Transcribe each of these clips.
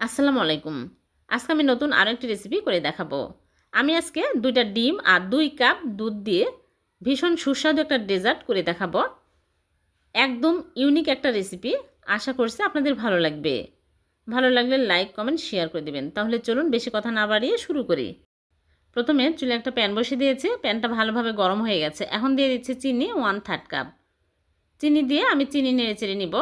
আসসালামু আলাইকুম। আজকে আমি নতুন আরও একটি রেসিপি করে দেখাবো। আমি আজকে দুইটা ডিম আর দুই কাপ দুধ দিয়ে ভীষণ সুস্বাদু একটা ডেজার্ট করে দেখাবো। একদম ইউনিক একটা রেসিপি আশা করছি আপনাদের ভালো লাগবে। ভালো লাগলে লাইক কমেন্ট শেয়ার করে দেবেন। তাহলে চলুন বেশি কথা না বাড়িয়ে শুরু করি। প্রথমে চুলে একটা প্যান বসিয়ে দিয়েছি। প্যানটা ভালোভাবে গরম হয়ে গেছে। এখন দিয়ে দিচ্ছি চিনি ওয়ান থার্ড কাপ চিনি দিয়ে আমি চিনি নেড়ে চেড়ে নিব।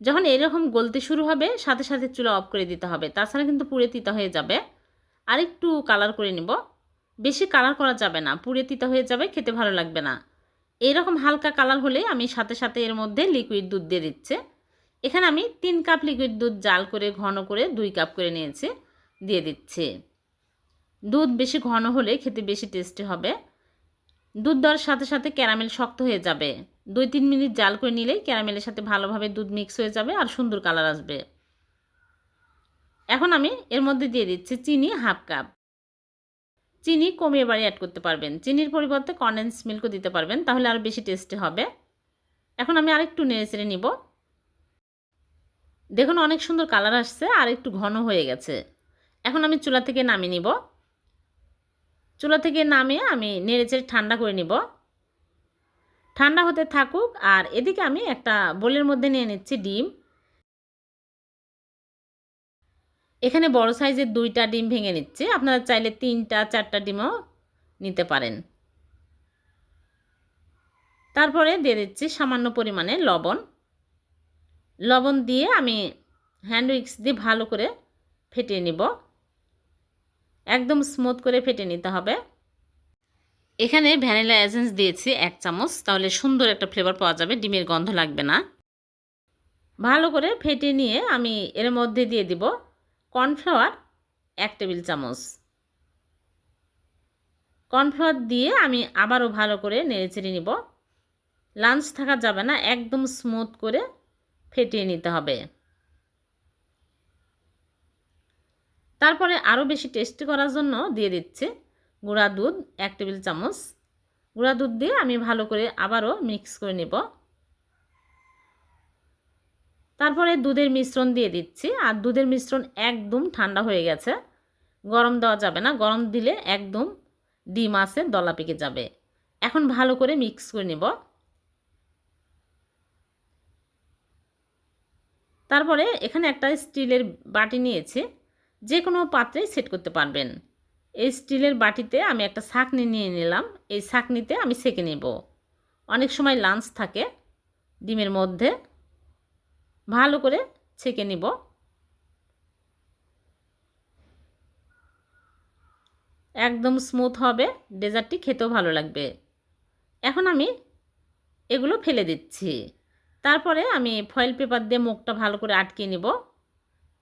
যখন এরকম গলতে শুরু হবে, সাথে সাথে চুলা অফ করে দিতে হবে। তাছাড়া কিন্তু পুড়ে তিতা হয়ে যাবে। আর একটু কালার করে নিব। বেশি কালার করা যাবে না। পুড়ে তিতা হয়ে যাবে, খেতে ভালো লাগবে না। এইরকম হালকা কালার হলে আমি সাথে সাথে এর মধ্যে লিকুইড দুধ দিয়ে দিচ্ছে। এখানে আমি তিন কাপ লিকুইড দুধ জাল করে, ঘন করে দুই কাপ করে নিয়েছি, দিয়ে দিচ্ছি। দুধ বেশি ঘন হলে খেতে বেশি টেস্টি হবে। দুধ দেওয়ার সাথে সাথে ক্যারামেল শক্ত হয়ে যাবে। দুই তিন মিনিট জাল করে নিলেই ক্যারামেলের সাথে ভালোভাবে দুধ মিক্স হয়ে যাবে আর সুন্দর কালার আসবে। এখন আমি এর মধ্যে দিয়ে দিচ্ছি চিনি হাফ কাপ চিনি কমিয়ে বাড়ি অ্যাড করতে পারবেন। চিনির পরিবর্তে কন্ডেন্স মিল্কও দিতে পারবেন, তাহলে আরও বেশি টেস্টি হবে। এখন আমি আরেকটু নেড়ে চেড়ে নিব। দেখুন অনেক সুন্দর কালার আসছে আর একটু ঘন হয়ে গেছে। এখন আমি চুলা থেকে নামিয়ে নিব। চুলা থেকে নামিয়ে আমি নেড়ে চেড়ে ঠান্ডা করে নিব। ঠান্ডা হতে থাকুক, আর এদিকে আমি একটা বোলের মধ্যে নিয়ে নিচ্ছি ডিম। এখানে বড় সাইজের দুইটা ডিম ভেঙে নিচ্ছি। আপনারা চাইলে তিনটা, চারটা ডিমও নিতে পারেন। তারপরে দিয়ে দিচ্ছি সামান্য পরিমাণে লবণ। লবণ দিয়ে আমি হ্যান্ড উইক্স দিয়ে ভালো করে ফেটিয়ে নিব। একদম স্মুথ করে ফেটে নিতে হবে। এখানে ভ্যানিলা এসেন্স দিয়েছি এক চামচ, তাহলে সুন্দর একটা ফ্লেভার পাওয়া যাবে, ডিমের গন্ধ লাগবে না। ভালো করে ফেটে নিয়ে আমি এর মধ্যে দিয়ে দিব কর্নফ্লাওয়ার এক টেবিল চামচ। কর্নফ্লাওয়ার দিয়ে আমি আবারও ভালো করে নেড়েচেড়ে নিব। লাঞ্চ থাকা যাবে না, একদম স্মুথ করে ফেটিয়ে নিতে হবে। তারপরে আরও বেশি টেস্টি করার জন্য দিয়ে দিচ্ছে গুঁড়া দুধ এক টেবিল চামচ। গুঁড়া দুধ দিয়ে আমি ভালো করে আবারও মিক্স করে নেব। তারপরে দুধের মিশ্রণ দিয়ে দিচ্ছি। আর দুধের মিশ্রণ একদম ঠান্ডা হয়ে গেছে। গরম দেওয়া যাবে না। গরম দিলে একদম ডিম আসে দলা পেকে যাবে। এখন ভালো করে মিক্স করে নেব। তারপরে এখানে একটা স্টিলের বাটি নিয়েছি। যে কোনো পাত্রেই সেট করতে পারবেন। এই স্টিলের বাটিতে আমি একটা ছাকনি নিয়ে নিলাম। এই ছাকনিতে আমি সেকে নেব। অনেক সময় লাঞ্চ থাকে ডিমের মধ্যে। ভালো করে ছেঁকে নিব। একদম স্মুথ হবে, ডেজার্টটি খেতেও ভালো লাগবে। এখন আমি এগুলো ফেলে দিচ্ছি। তারপরে আমি ফয়েল পেপার দিয়ে মুখটা ভালো করে আটকে নিব।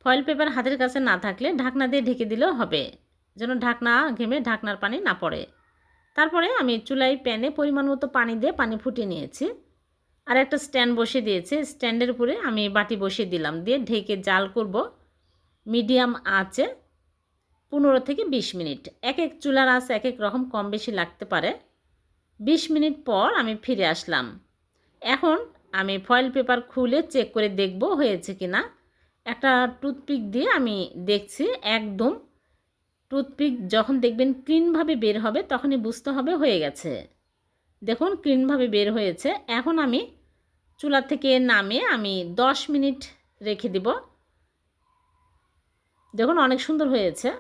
ফয়েল পেপার হাতের কাছে না থাকলে ঢাকনা দিয়ে ঢেকে দিলেও হবে। যেন ঢাকনা ঘেমে ঢাকনার পানি না পড়ে। তারপরে আমি চুলাই প্যানে পরিমাণ মতো পানি দিয়ে পানি ফুটিয়ে নিয়েছি। আর একটা স্ট্যান্ড বসিয়ে দিয়েছি। স্ট্যান্ডের উপরে আমি বাটি বসিয়ে দিলাম। দিয়ে ঢেকে জাল করব মিডিয়াম আঁচে পনেরো থেকে বিশ মিনিট। এক এক চুলার আঁচ এক এক রকম কম বেশি লাগতে পারে। বিশ মিনিট পর আমি ফিরে আসলাম। এখন আমি ফয়েল পেপার খুলে চেক করে দেখব হয়েছে কি না একটা টুথপিক দিয়ে আমি দেখছি একদম টুথপিক যখন দেখবেন ক্লিনভাবে বের হবে, তখনই বুঝতে হবে হয়ে গেছে। দেখুন, ক্লিনভাবে বের হয়েছে। এখন আমি চুলা থেকে নামে আমি 10 মিনিট রেখে দিব। দেখুন, অনেক সুন্দর হয়েছে।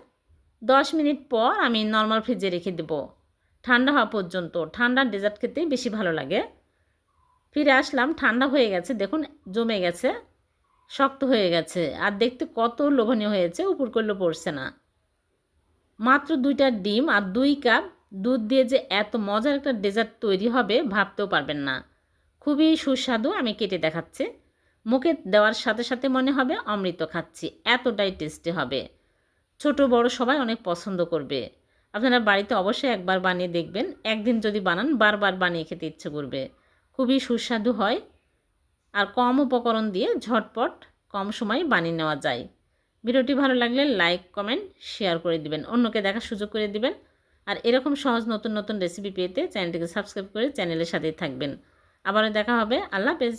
10 মিনিট পর আমি নর্মাল ফ্রিজে রেখে দেব। ঠান্ডা হওয়া পর্যন্ত। ঠান্ডা ডেজার্ট খেতে বেশি ভালো লাগে। ফিরে আসলাম, ঠান্ডা হয়ে গেছে। দেখুন, জমে গেছে, শক্ত হয়ে গেছে। আর দেখতে কত লোভনীয় হয়েছে, উপর করলে পড়ছে না। মাত্র দুইটা ডিম আর দুই কাপ দুধ দিয়ে যে এত মজার একটা ডেজার্ট তৈরি হবে ভাবতেও পারবেন না। খুবই সুস্বাদু আমি কেটে দেখাচ্ছি। মুখে দেওয়ার সাথে সাথে মনে হবে অমৃত খাচ্ছি, এতটাই টেস্টি হবে। ছোট বড় সবাই অনেক পছন্দ করবে। আপনারা বাড়িতে অবশ্যই একবার বানিয়ে দেখবেন, একদিন যদি বানান বারবার বানিয়ে খেতে ইচ্ছে করবে। খুবই সুস্বাদু হয় আর কম উপকরণ দিয়ে ঝটপট কম সময় বানিয়ে নেওয়া যায়। ভিডিওটি ভালো লাগলে লাইক, কমেন্ট, শেয়ার করে দিবেন। অন্যকে দেখার সুযোগ করে দিবেন। আর এরকম সহজ নতুন নতুন রেসিপি পেতে চ্যানেলটিকে সাবস্ক্রাইব করে চ্যানেলের সাথেই থাকবেন। আবারও দেখা হবে। আল্লাহ হাফেজ।